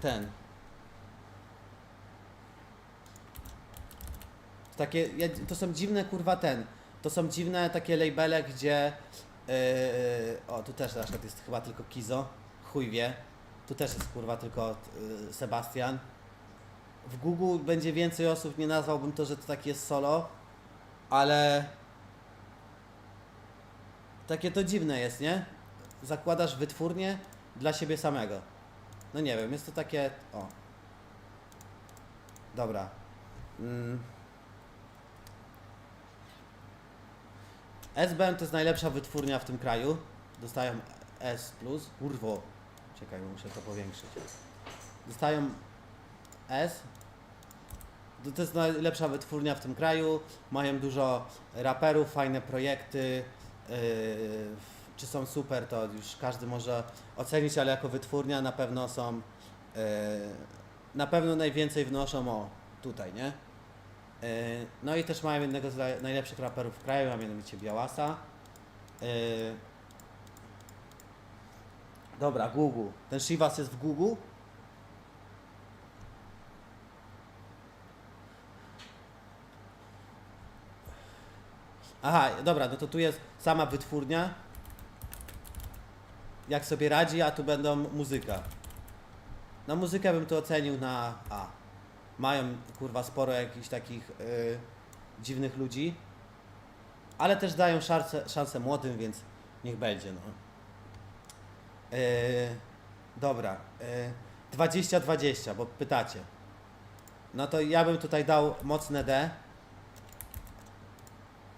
ten. Takie, to są dziwne kurwa ten. To są dziwne takie labele, gdzie. Yy, o, tu też na przykład jest chyba tylko Kizo. Chuj wie. Tu też jest kurwa tylko yy, Sebastian. W Google będzie więcej osób, nie nazwałbym to, że to taki jest solo, ale. Takie to dziwne jest, nie? Zakładasz wytwórnię dla siebie samego. No nie wiem, jest to takie. O. Dobra. Mm. SBM to jest najlepsza wytwórnia w tym kraju. Dostają S. Kurwo. Czekaj, muszę to powiększyć. Dostają S. To jest najlepsza wytwórnia w tym kraju. Mają dużo raperów, fajne projekty. Yy, czy są super, to już każdy może ocenić, ale jako wytwórnia na pewno są. Yy, na pewno najwięcej wnoszą o tutaj, nie? Yy, No i też mają jednego z naj- najlepszych raperów w kraju, a mianowicie Białasa. Yy, Dobra, Google. Ten Shivas jest w Google. Aha, dobra, no to tu jest sama wytwórnia. Jak sobie radzi, a tu będą muzyka. Na muzykę bym to ocenił na A. Mają kurwa sporo jakichś takich y, dziwnych ludzi. Ale też dają szansę, szansę młodym, więc niech będzie, no. Y, dobra. Y, 20-20, bo pytacie. No to ja bym tutaj dał mocne D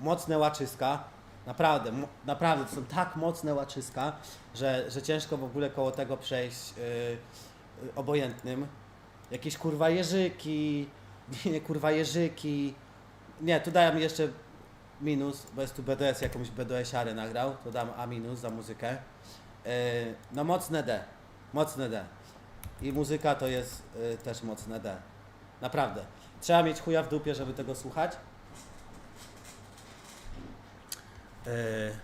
mocne łaczyska. Naprawdę, naprawdę to są tak mocne łaczyska, że, że ciężko w ogóle koło tego przejść yy, obojętnym. Jakieś kurwa jeżyki, nie, nie kurwa jeżyki. Nie, tu dałem jeszcze minus, bo jest tu BDS, jakąś BDS-arę nagrał, to dam A minus za muzykę. Yy, no mocne D, mocne D. I muzyka to jest yy, też mocne D. Naprawdę. Trzeba mieć chuja w dupie, żeby tego słuchać. Eee.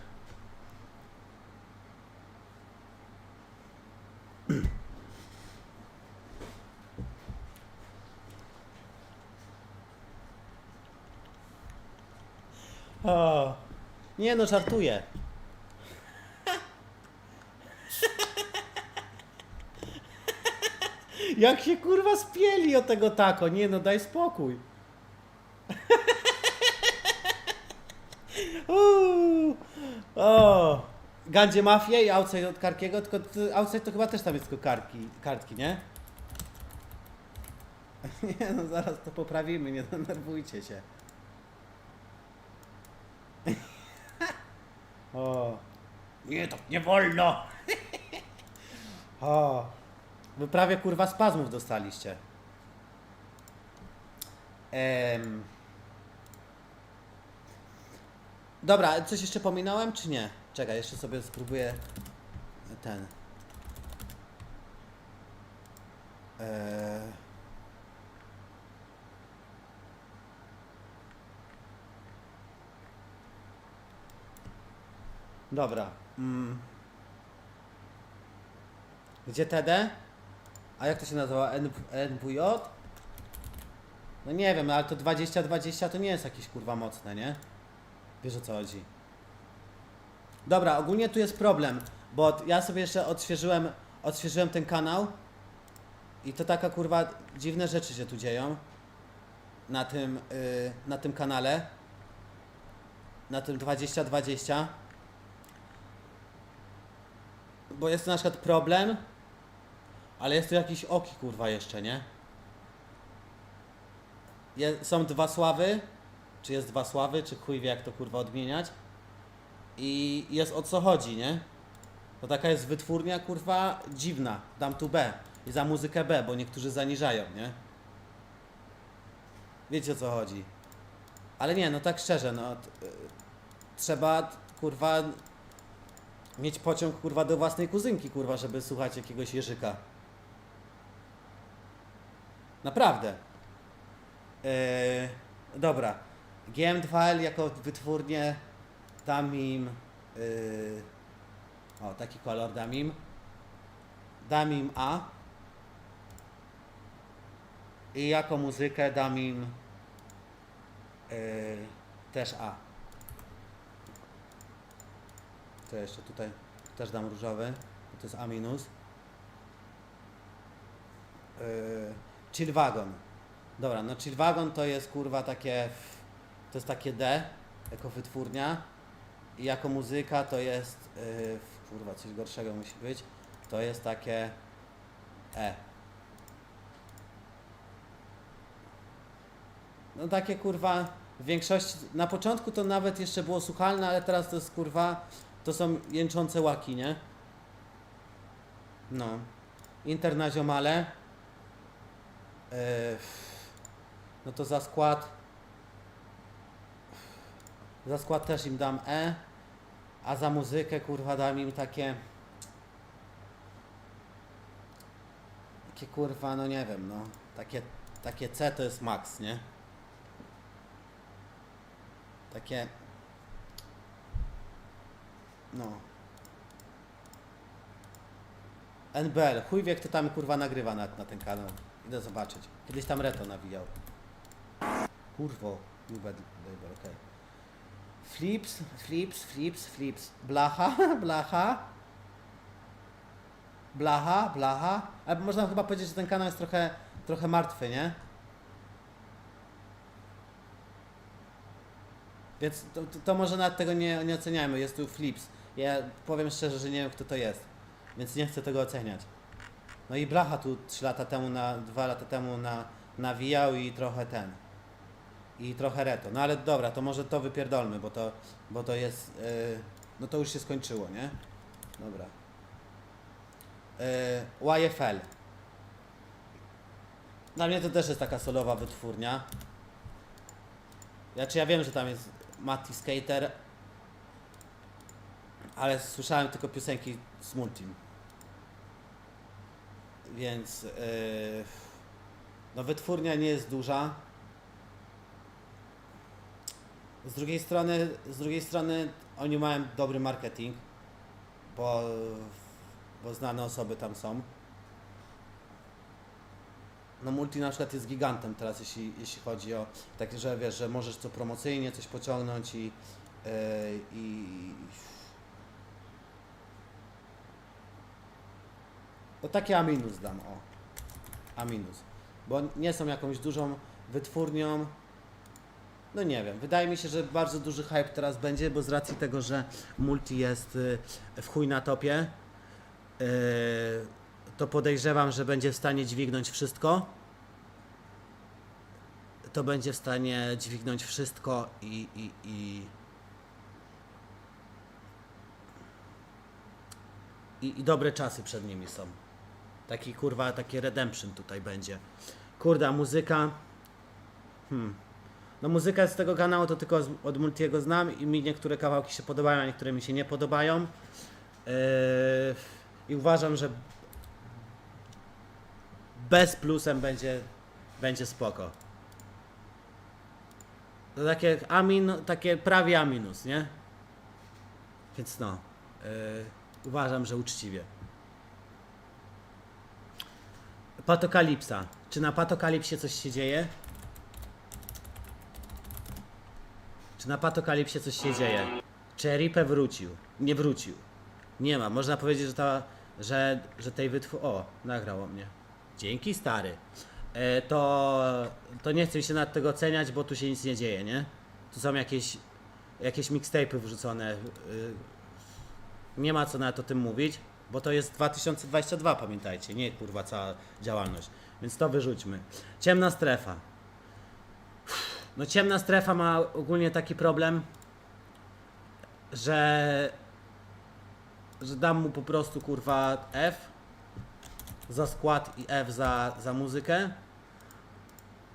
O, nie no, żartuję. Jak się kurwa spieli o tego tako, nie no, daj spokój. Uuu. O! Gandzie Mafia i Outside od Karkiego, tylko ty- Outside to chyba też tam jest tylko kartki, kartki, nie? Nie no, zaraz to poprawimy, nie denerwujcie się. O. Nie, to nie wolno! O. Wy prawie kurwa spazmów dostaliście. Em. Dobra, coś jeszcze pominąłem, czy nie? Czekaj, jeszcze sobie spróbuję ten. Eee... Dobra. Mm. Gdzie TD? A jak to się nazywa? NWJ? No nie wiem, ale to 20-20 to nie jest jakieś kurwa mocne, nie? Wiesz o co chodzi. Dobra, ogólnie tu jest problem, bo ja sobie jeszcze odświeżyłem, odświeżyłem ten kanał i to taka kurwa dziwne rzeczy się tu dzieją na tym, yy, na tym kanale, na tym 2020. Bo jest tu na przykład problem, ale jest tu jakiś oki kurwa jeszcze, nie? Je, są dwa sławy, czy jest dwa sławy, czy chuj wie jak to kurwa odmieniać. I jest o co chodzi, nie? To taka jest wytwórnia kurwa dziwna. Dam tu B. I za muzykę B, bo niektórzy zaniżają, nie? Wiecie o co chodzi. Ale nie, no tak szczerze, no. t- y, trzeba kurwa mieć pociąg kurwa do własnej kuzynki, kurwa, żeby słuchać jakiegoś jeżyka. Naprawdę. Eee, dobra. GM2L jako wytwórnię dam im. Yy, o, taki kolor dam im. Dam im A. I jako muzykę dam im yy, też A. To jeszcze tutaj też dam różowy. To jest A minus. Yy, chill wagon. Dobra, no chill wagon to jest kurwa takie. To jest takie D jako wytwórnia. I jako muzyka to jest. Yy, kurwa, coś gorszego musi być. To jest takie E. No takie kurwa, w większości, na początku to nawet jeszcze było słuchalne, ale teraz to jest kurwa, to są jęczące łaki, nie? No. Inter na ziomale. Yy, no to za skład. Za skład też im dam E. A za muzykę kurwa dam im takie. Takie kurwa, no nie wiem, no. Takie, takie C to jest max, nie? Takie. No. NBL, chuj wie kto tam kurwa nagrywa na, na ten kanał. Idę zobaczyć. Kiedyś tam Reto nawijał. Kurwo. New Bad Label, okej. Flips, flips, flips, flips. Blacha, blacha. Blacha, blacha. Ale można chyba powiedzieć, że ten kanał jest trochę, trochę martwy, nie? Więc to, to, może nawet tego nie, nie oceniajmy. Jest tu flips. Ja powiem szczerze, że nie wiem kto to jest. Więc nie chcę tego oceniać. No i Blacha tu 3 lata temu, na 2 lata temu na, nawijał i trochę ten. I trochę reto. No ale dobra, to może to wypierdolmy, bo to, bo to jest. Yy, no to już się skończyło, nie? Dobra. Yy, YFL. Dla mnie to też jest taka solowa wytwórnia. Znaczy ja wiem, że tam jest Matti Skater, ale słyszałem tylko piosenki z Multim. Więc yy, no wytwórnia nie jest duża. Z drugiej strony, z drugiej strony oni mają dobry marketing, bo, bo znane osoby tam są. No Multi na przykład jest gigantem teraz, jeśli, jeśli chodzi o takie, że wiesz, że możesz co promocyjnie coś pociągnąć i, yy, i no takie A minus dam, o. A minus. Bo nie są jakąś dużą wytwórnią. No nie wiem, wydaje mi się, że bardzo duży hype teraz będzie, bo z racji tego, że Multi jest y, w chuj na topie, y, to podejrzewam, że będzie w stanie dźwignąć wszystko. To będzie w stanie dźwignąć wszystko i, i, i, i, i dobre czasy przed nimi są. Taki kurwa, taki redemption tutaj będzie. Kurde, a muzyka. Hmm. No muzyka z tego kanału to tylko od Multiego znam i mi niektóre kawałki się podobają, a niektóre mi się nie podobają. Yy, I uważam, że bez plusem będzie, będzie spoko. To takie A takie prawie A minus, nie? Więc no, yy, uważam, że uczciwie. Patokalipsa. Czy na Patokalipsie coś się dzieje? Czy na Patokalipsie coś się dzieje? Czy Eripe wrócił? Nie wrócił. Nie ma. Można powiedzieć, że ta, że, że tej wytwór... O, nagrało mnie. Dzięki stary. E, to, to nie chcę mi się nad tego oceniać, bo tu się nic nie dzieje, nie? Tu są jakieś, jakieś mixtape'y wrzucone. y, Nie ma co nawet o tym mówić, bo to jest 2022, pamiętajcie, nie kurwa cała działalność. Więc to wyrzućmy. Ciemna strefa. No ciemna strefa ma ogólnie taki problem, że że dam mu po prostu kurwa F za skład i F za, za muzykę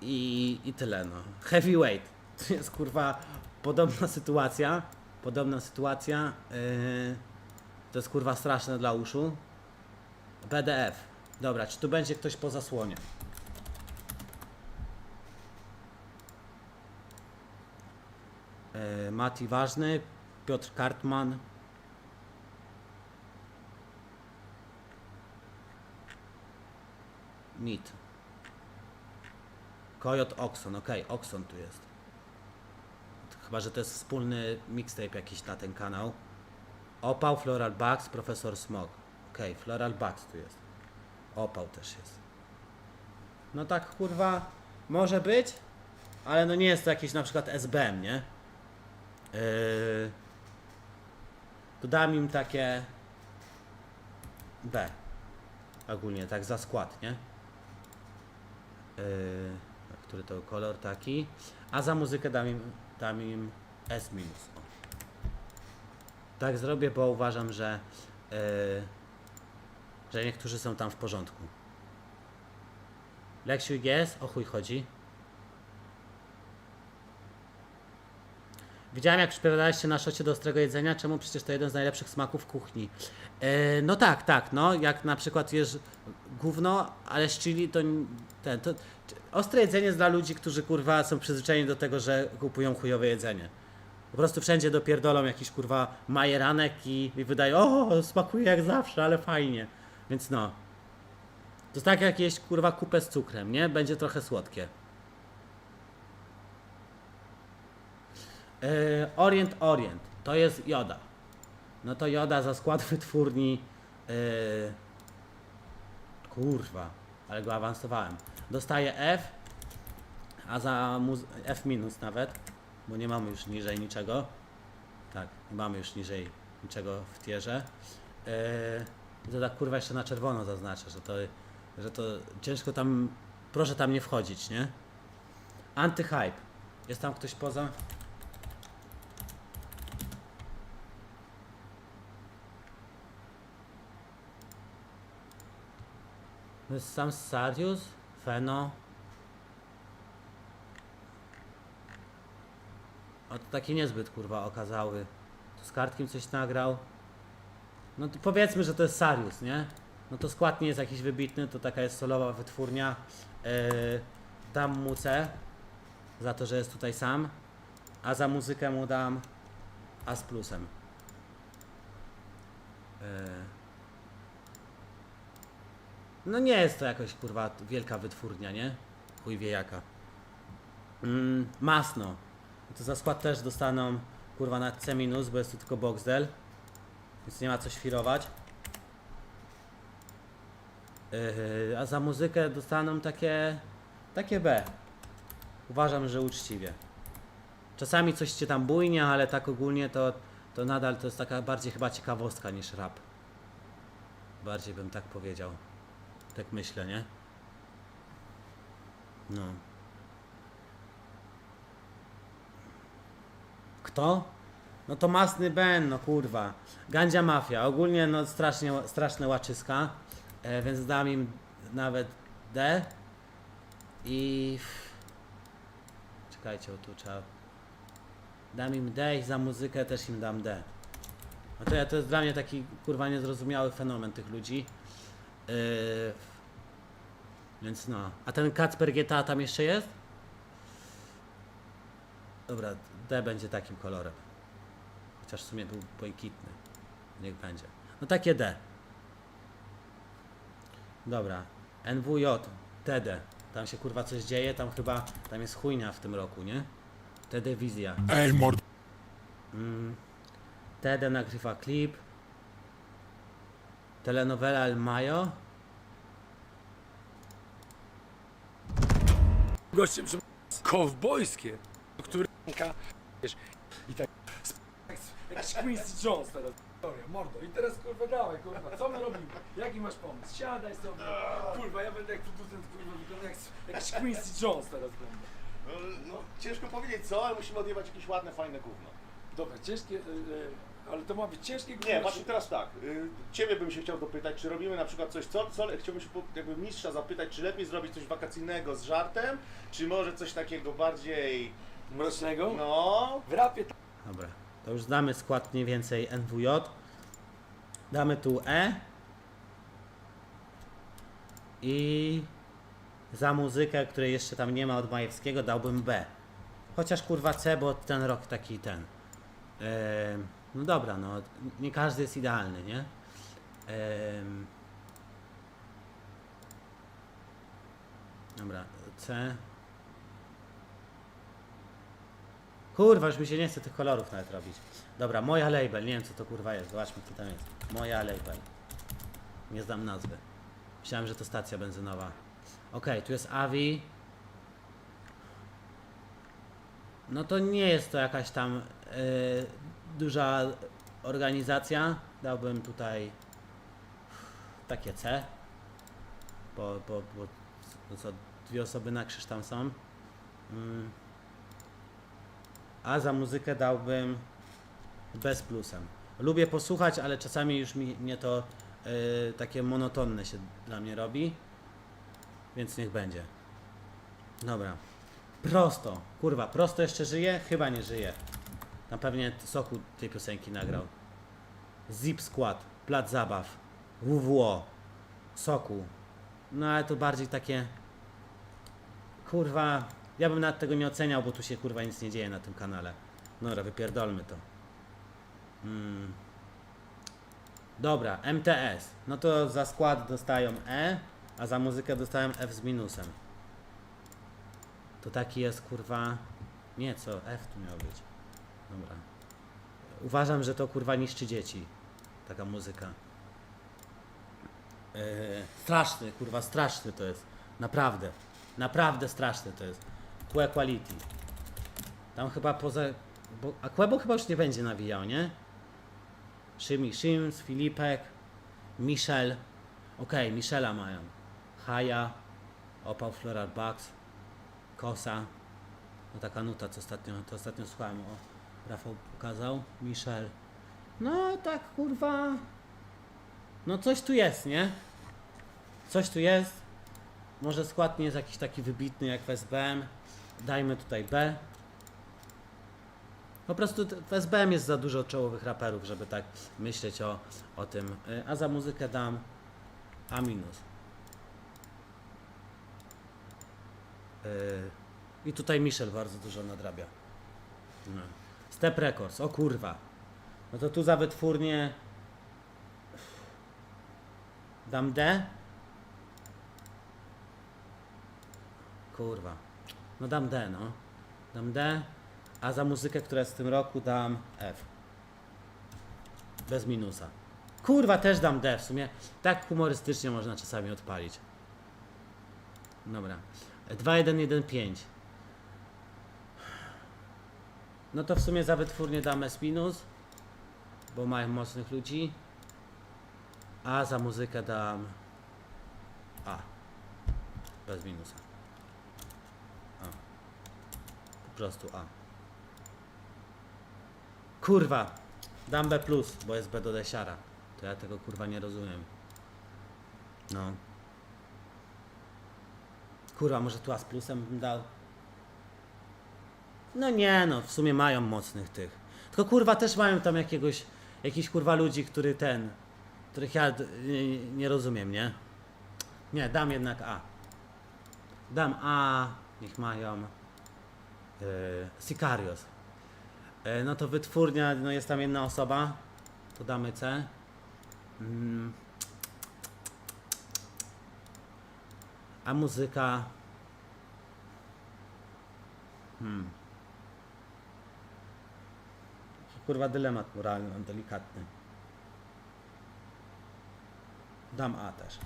i, i tyle no. Heavyweight to jest kurwa podobna sytuacja, podobna sytuacja, yy, to jest kurwa straszne dla uszu. PDF. Dobra, czy tu będzie ktoś po zasłonie? Mati Ważny, Piotr Kartman, Mit. Coyote Oxon, okej, Oxon tu jest. Chyba, że to jest wspólny mixtape jakiś na ten kanał. Opał, Floral Bugs, Profesor Smog. Okej, Floral Bugs tu jest. Opał też jest. No tak, kurwa, może być, ale no nie jest to jakiś na przykład SBM, nie? Yy... Dodałem im takie B. Ogólnie, tak za skład, nie? Yy, który to kolor taki. A za muzykę dam im, dam im S minus. Tak zrobię, bo uważam, że yy, że niektórzy są tam w porządku. Leksiu jest, o chuj chodzi. Widziałem jak przypowiadaliście na szocie do ostrego jedzenia, czemu przecież to jeden z najlepszych smaków kuchni. E, no tak, tak, no jak na przykład jesz gówno, ale z chili to ten, to ostre jedzenie jest dla ludzi, którzy kurwa są przyzwyczajeni do tego, że kupują chujowe jedzenie. Po prostu wszędzie dopierdolą jakiś kurwa majeranek i, i wydają, o smakuje jak zawsze, ale fajnie. Więc no. To tak jak jeść kurwa kupę z cukrem, nie? Będzie trochę słodkie. E, Orient Orient, to jest joda. No to joda za skład wytwórni. e, kurwa, ale go awansowałem. Dostaje F, a za F minus nawet, bo nie mamy już niżej niczego. Tak, nie mamy już niżej niczego w tierze. E, to tak kurwa jeszcze na czerwono zaznaczę, że to, że to ciężko tam, proszę tam nie wchodzić, nie? Antyhype. Jest tam ktoś poza? Sam Sarius, Feno. A to taki niezbyt kurwa okazały. Tu z kartkiem coś nagrał. No to powiedzmy, że to jest Sarius, nie? No to skład nie jest jakiś wybitny, to taka jest solowa wytwórnia. Yy, dam mu C za to, że jest tutaj sam. A za muzykę mu dam A z plusem. Yy. No nie jest to jakoś kurwa wielka wytwórnia, nie? Chuj wie jaka. Mm, masno. To za skład też dostaną kurwa na C minus, bo jest tu tylko Boxdel. Więc nie ma co świrować. Yy, a za muzykę dostaną takie takie B. Uważam, że uczciwie. Czasami coś cię tam bujnie, ale tak ogólnie to, to nadal to jest taka bardziej chyba ciekawostka niż rap. Bardziej bym tak powiedział. Tak myślę, nie? No. Kto? No to Masny Ben, no kurwa. Gandzia Mafia. Ogólnie no strasznie, straszne łaczyska. E, więc dam im nawet D. I... Czekajcie, bo tu trzeba... Dam im D i za muzykę też im dam D. No to, ja, to jest dla mnie taki kurwa niezrozumiały fenomen tych ludzi. Yy, więc no. A ten Kacper GTA tam jeszcze jest? Dobra, D będzie takim kolorem. Chociaż w sumie był błękitny. Niech będzie. No takie D. Dobra. NWJ, TD. Tam się kurwa coś dzieje, tam chyba, tam jest chujnia w tym roku, nie? TD Wizja. Ej, mord... Mm. TD nagrywa klip. Telenowela El Mayo. Gościem, że... Kowbojskie. Który... Wiesz, i tak... Jak Quincy Jones teraz. Historia, mordo. I teraz kurwa dawaj, kurwa, co my robimy? Jaki masz pomysł? Siadaj sobie. Kurwa, ja będę jak producent, kurwa, wygląda jak, jak Quincy Jones teraz będę. No, no ciężko powiedzieć co, ale musimy odjebać jakieś ładne, fajne gówno. Dobra, ciężkie, y, y, ale to ma być ciężkie Nie, właśnie teraz tak. y, Ciebie bym się chciał dopytać, czy robimy na przykład coś, co, co chciałbym się po- jakby mistrza zapytać, czy lepiej zrobić coś wakacyjnego z żartem, czy może coś takiego bardziej, Mrocznego? no... W rapie tak. Dobra, to już damy skład mniej więcej NWJ. Damy tu E. I za muzykę, której jeszcze tam nie ma od Majewskiego, dałbym B. Chociaż kurwa C, bo ten rok taki ten. Em, no dobra, no nie każdy jest idealny, nie? Em, dobra, C. Kurwa, już mi się nie chce tych kolorów nawet robić. Dobra, moja label, nie wiem co to kurwa jest, zobaczmy co tam jest. Moja label. Nie znam nazwy. Myślałem, że to stacja benzynowa. Okej, tu jest Avi. No to nie jest to jakaś tam y, duża organizacja. Dałbym tutaj takie C. Bo, bo, bo co, dwie osoby na krzyż tam są. Mm. A za muzykę dałbym bez plusem. Lubię posłuchać, ale czasami już mi, mnie to y, takie monotonne się dla mnie robi. Więc niech będzie. Dobra. Prosto. Kurwa, prosto jeszcze żyje? Chyba nie żyje. Tam pewnie Soku tej piosenki nagrał. Zip Squad, Plac Zabaw, WWO, Soku. No ale to bardziej takie... Kurwa, ja bym nawet tego nie oceniał, bo tu się kurwa nic nie dzieje na tym kanale. Dobra, wypierdolmy to. Mm. Dobra, MTS. No to za skład dostają E, a za muzykę dostają F z minusem. To taki jest kurwa. Nie, co? F tu miał być. Uważam, że to kurwa niszczy dzieci. Taka muzyka. Yy, straszny, kurwa, straszny to jest. Naprawdę. Naprawdę straszny to jest. Que quality. Tam chyba poza. Bo, a Quebo chyba już nie będzie nawijał, nie? Szymi Szyms, Filipek, Michel. Okej, Michela mają. Haja, Opał Floral Bugs, Kosa. No taka nuta, co ostatnio, to ostatnio słuchałem. O, Rafał pokazał. Michel. No tak, kurwa. No coś tu jest, nie? Coś tu jest. Może skład nie jest jakiś taki wybitny jak w SBM. Dajmy tutaj B. Po prostu w SBM jest za dużo czołowych raperów, żeby tak myśleć o, o tym. Y, A za muzykę dam A minus. Y, I tutaj Michel bardzo dużo nadrabia. No. Step Records, o kurwa. No to tu za dam D. Kurwa. No dam D, no. Dam D. A za muzykę, która jest w tym roku, dam F. Bez minusa. Kurwa, też dam D. W sumie tak humorystycznie można czasami odpalić. Dobra. 2115. No to w sumie za wytwórnię dam S minus, bo mają mocnych ludzi. A za muzykę dam A. Bez minusa. A. Po prostu A. Kurwa! Dam B plus, bo jest B do desiara. To ja tego kurwa nie rozumiem. No. Kurwa, może tu A z plusem bym dał? No nie no, w sumie mają mocnych tych. Tylko kurwa też mają tam jakiegoś, jakiś kurwa ludzi, który ten, których ja nie, nie rozumiem, nie? Nie, dam jednak A. Dam A, niech mają yy, Sicarios. Yy, no to wytwórnia, no jest tam jedna osoba, to damy C. Mm. A muzyka. Hmm. Kurwa dylemat moralny mam delikatny. Dam A też.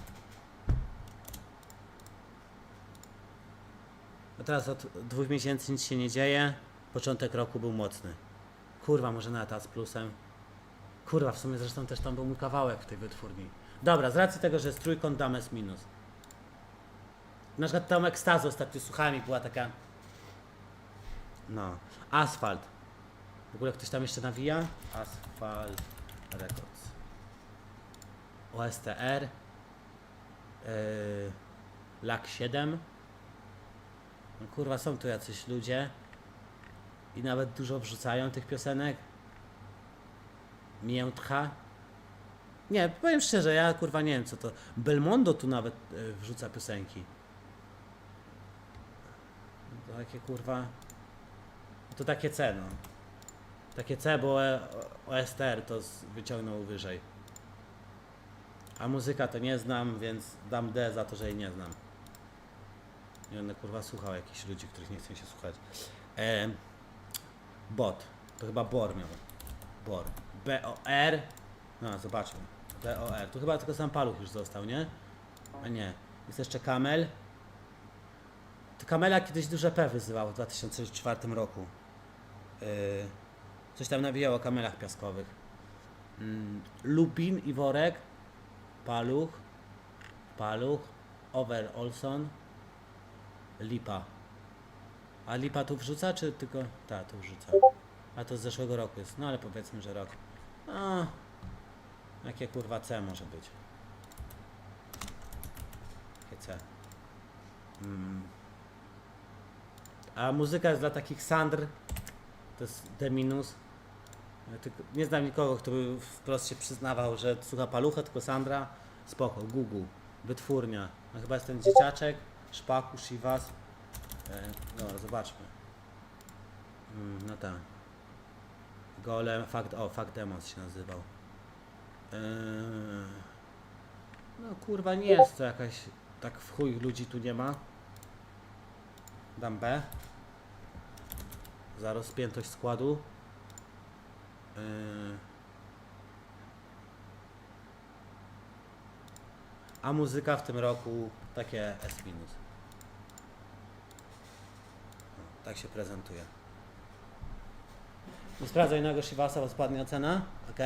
A teraz od dwóch miesięcy nic się nie dzieje. Początek roku był mocny. Kurwa, może nawet A z plusem. Kurwa, w sumie zresztą też tam był mój kawałek w tej wytwórni. Dobra, z racji tego, że jest trójkąt dam S minus. Na przykład tam ekstazy ostatnio słuchałem i była taka... No. Asfalt. W ogóle ktoś tam jeszcze nawija? Asfalt Records. OSTR. Yy, LAK 7. No kurwa, są tu jacyś ludzie. I nawet dużo wrzucają tych piosenek. Miętcha. Nie, powiem szczerze, ja kurwa nie wiem co to. Belmondo tu nawet y, wrzuca piosenki. To takie kurwa. To takie C, no. Takie C, bo E- OSTR to wyciągnął wyżej. A muzyka to nie znam, więc dam D za to, że jej nie znam. Nie będę kurwa słuchał jakichś ludzi, których nie chcę się słuchać. E, Bot. To chyba Bor miał. Bor. B-O-R. No, zobaczmy. B-O-R. Tu chyba tylko sam paluch już został, nie? A nie. Jest jeszcze Kamel. To Kamela kiedyś duże P wyzywał w 2004 roku. Yy, coś tam nawijało o kamelach piaskowych. Mm, Lupin i Worek. Paluch. Paluch. Over Olson. Lipa. A Lipa tu wrzuca, czy tylko... Ta, tu wrzuca. A to z zeszłego roku jest. No ale powiedzmy, że rok. A, jakie kurwa C może być? Jakie C? Mm. A muzyka jest dla takich Sandr. To jest D minus. Nie znam nikogo, kto by wprost się przyznawał, że słucha palucha, tylko Sandra. Spoko, Google, wytwórnia. No chyba jest ten dzieciaczek, Szpaku, Shivas. E, no, zobaczmy. Mm, no tak. Golem, fakt, o, fakt Demos się nazywał. Eee, no kurwa, nie jest to jakaś, tak w chuj ludzi tu nie ma. Dam B. Za rozpiętość składu. Eee, a muzyka w tym roku takie S. No, Tak się prezentuje. Nie sprawdzaj innego Shivasa, bo spadnie ocena. Ok.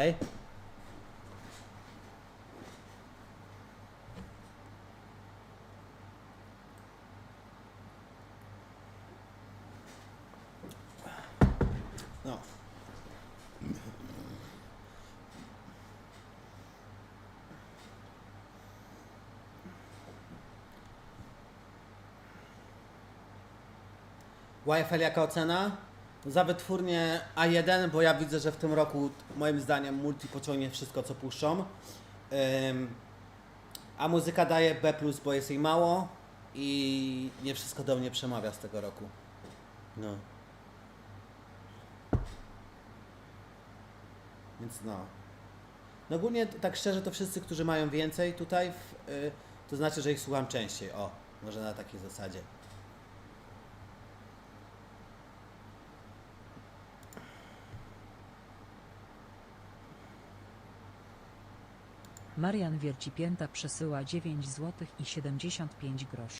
YFL jaka ocena? Za wytwórnię A1, bo ja widzę, że w tym roku moim zdaniem multi pociągnie wszystko co puszczą. A muzyka daje B+, bo jest jej mało i nie wszystko do mnie przemawia z tego roku. No. Więc no. No ogólnie tak szczerze to wszyscy, którzy mają więcej tutaj, w, y, to znaczy, że ich słucham częściej. O, może na takiej zasadzie. Marian Wiercipięta przesyła 9 zł i 75 groszy.